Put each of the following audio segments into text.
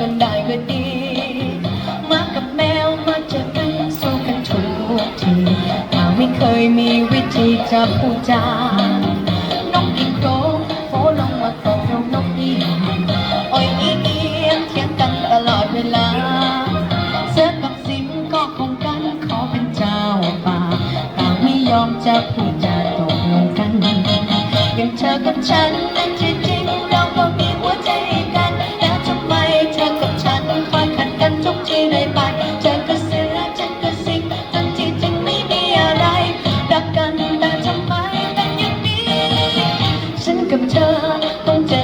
กันได้ก็ดี มากับแมวมาเจอกันสู้กันทุกทีหาไม่เคยมีวิธีจะพูดจานกอีโครงโผล่ลงมาตกลงนกอีอ้อยอีเอียงเถียงกันตลอดเวลา เสือกับสิงก็คงกันขอเป็นเจ้าป่าต่างไม่ยอมจะพูดจาตกลงกันอย่างเธอกับฉัน กับเธอต้องเจอ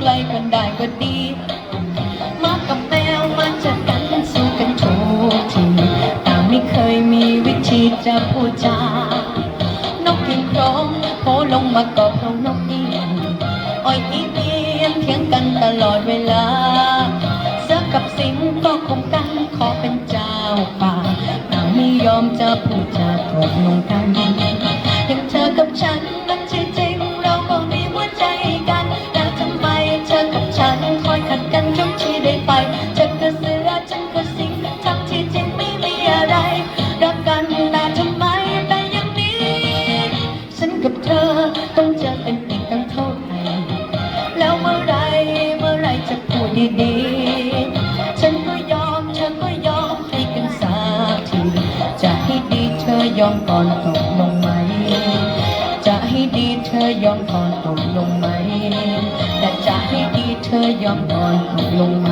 ไกลกันได้ก็ดีมากับแมวมาเจอกันมันสู้กันทุกทีแต่ไม่เคยมีวิธีจะพูดจานกกินโครองโผลงมากอบลงนกเอียงอ้อยอีเอียนเถียงกันตลอดเวลาเสือกับสิงก็คงกันขอเป็นเจ้าป่าต่างไม่ยอมจะพูดจาตกลงกัน ดีๆ ฉันก็ยอม เธอก็ยอมให้กันสักที จะให้ดีเธอยอมก่อนตกลงไหม จะให้ดีเธอยอมก่อนตกลงไหม แต่จะให้ดีเธอยอมก่อนตกลงไหม